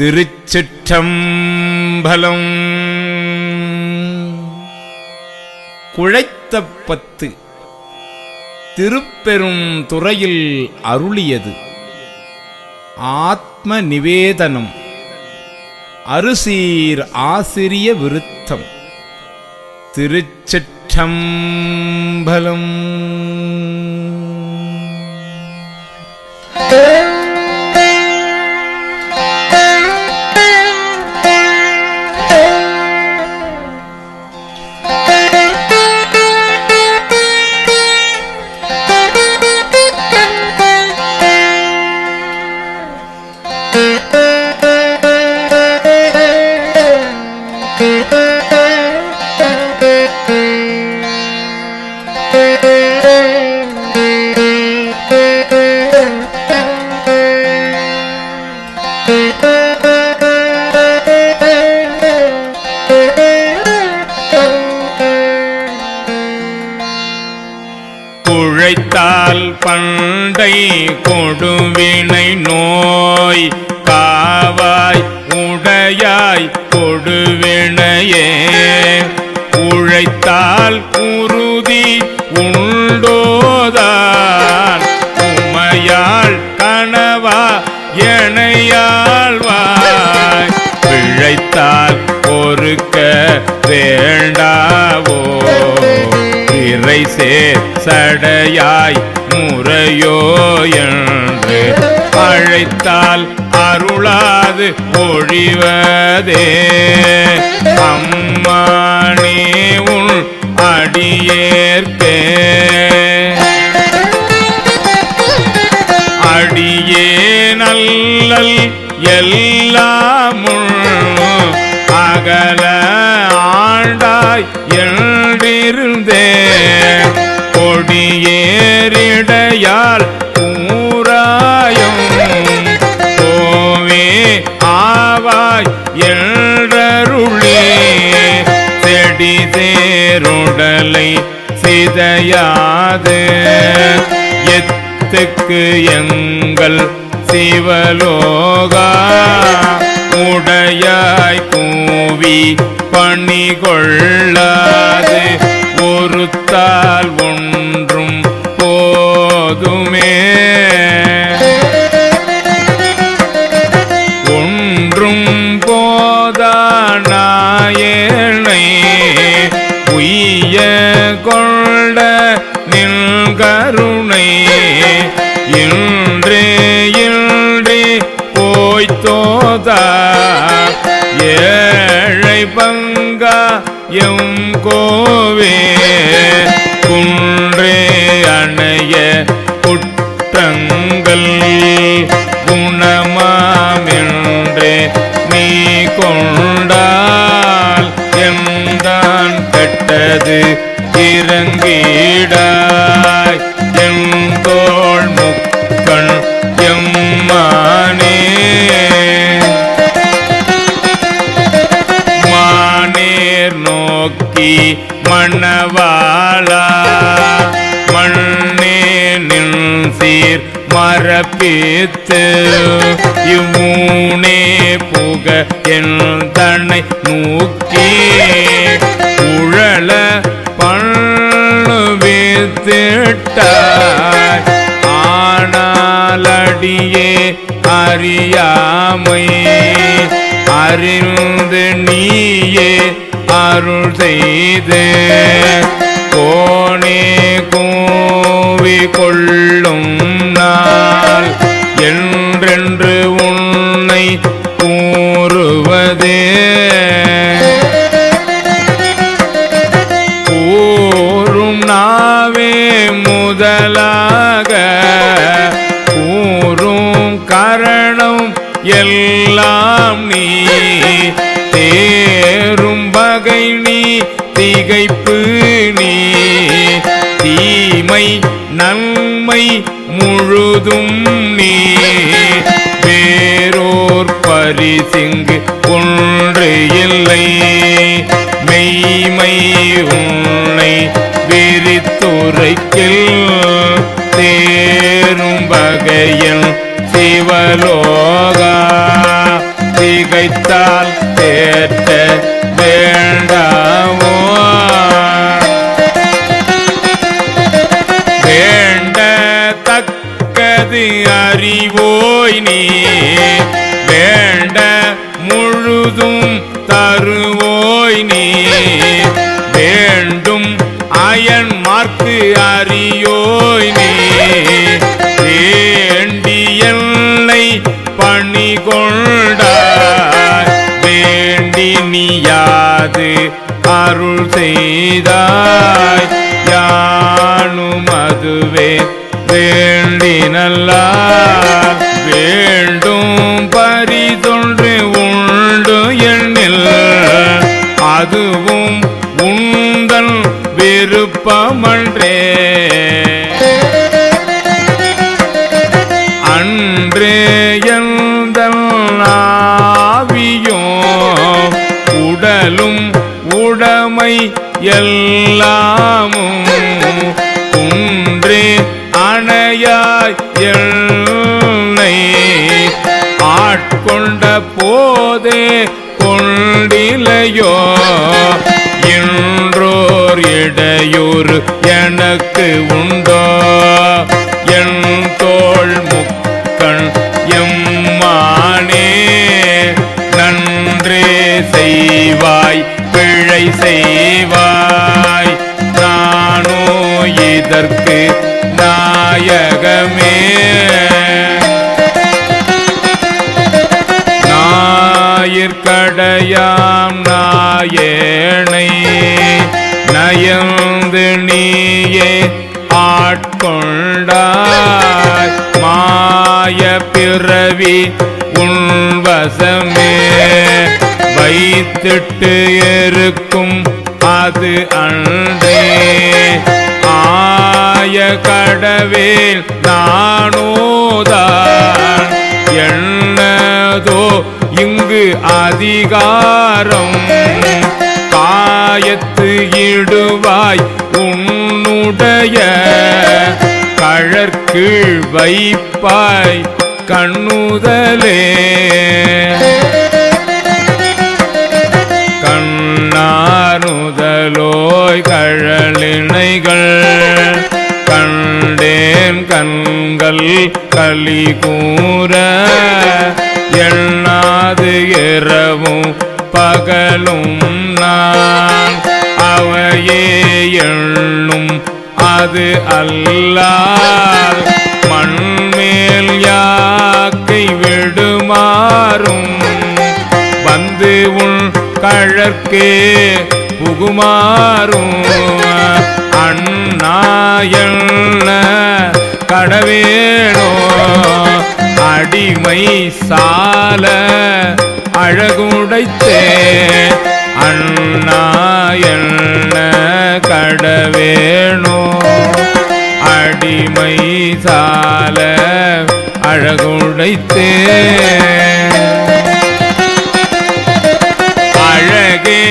திருச்சிற்றம்பலம். குழைத்த பத்து திருப்பெரும் துறையில் அருளியது. ஆத்ம நிவேதனம் அருசீர் ஆசிரிய விருத்தம். திருச்சிற்றம்பலம். குழைத்தால் வேண்டாவோ? இறை சேர் சடையாய் முறையோ என்று அழைத்தால் அருளாது ஒழிவதே. அம்மானே உள் அடியேற்கே. ஆவாய் செடி தேருடலை சிதையாது. எத்துக்கு எங்கள் சிவலோகா உடையாய் கூவி பணி கொள்ளாது ஒருத்தால் ஒன்றும் போதுமே. உய்ய கொண்ட நில் கருணை. இன்றே இன்றே போய்த்தோதா ஏழை பங்கா எம் கோவே. குன்றே அணைய மணவாளா மண்ணே நின் சீர் மரப்பித்து இம்மூனே புக என் தன்னை நோக்கி உழல பண்ணுவித்திட்டாய் ஆனாலடியே அறியாமை அறிந்து நீயே அருள் செய்து கோணே கூவி கொள்ளும் நாள். என்றென்று உன்னை கூறுவதே. கூறும் நாவே முதலாக. கூறும் கரணம் எல்லாம் நீ. தேரும் நீ திகைப்பு நீ. தீமை நன்மை முழுதும் நீ. வேறோர் பரிசிங்கு அறியோய் நீ. வேண்டியல்லை பணி கொண்டாய். வேண்டி நீயாது அருள் செய்தாய். யானும் அதுவே வேண்டி நல்லார் வே உடலும் உடமை எல்லாமும் குன்றே அணையாய் எண்ணை ஆட்கொண்ட போதே கொண்டிலையோ? இன்றோர் இடையூறு எனக்கு உண்டு. நாயகமே நாயிற்கடையாம் நாயேனை நயந்து நீயே ஆட்கொண்டாய். மாய பிறவி உள்வசமே வைத்திட்டு இருக்கும் அது அன்றே. ஆய கடவேல் நானோதான் என்னதோ இங்கு அதிகாரம். காயத்து இடுவாய் உன்னுடைய. கழற்கீழ் வைப்பாய் கண்ணுதலே. கண்ணானுதலோய் கழலினைகள் கண்கள் களி கூற எண்ணாது இரவும் பகலும் நான். அவையே எண்ணும் அது அல்லால் மண்மேல் யாக்கை விடுமாறும். வந்து உன் கழற்கே புகுமாறும். அண்ணாயண்ண கடவேணோ அடிமை சால அழகுடைத்தே அண்ணாயண்ண கடவேணோ அடிமை சால அழகுடைத்தே. அழகே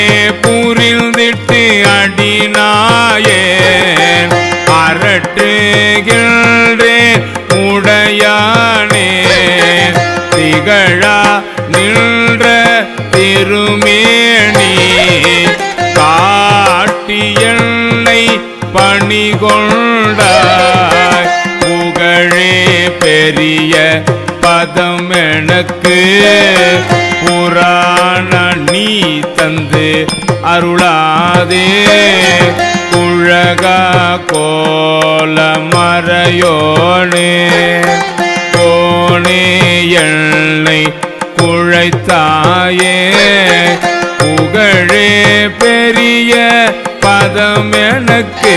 பணி கொண்டாய் புகழே பெரிய பதம் எனக்கு புராண நீ தந்து அருளாதே. உலகா கோல மறையோனே கோணே எண்ணெய் குழைத்தாயே. புகழே பெரிய பதம் எனக்கு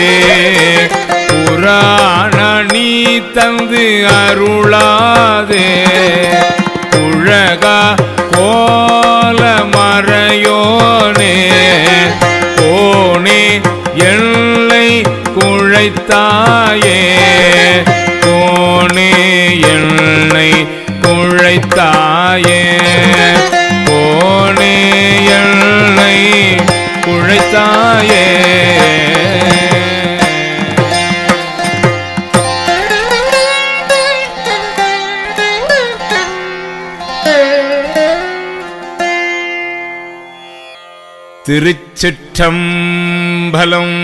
புராண நீ தந்து அருளாதே. உலகா கோல மறையோனே. போனே எல்லை குழைத்தாயே. அழைத்தாயே திருச்சிற்றம்பலம்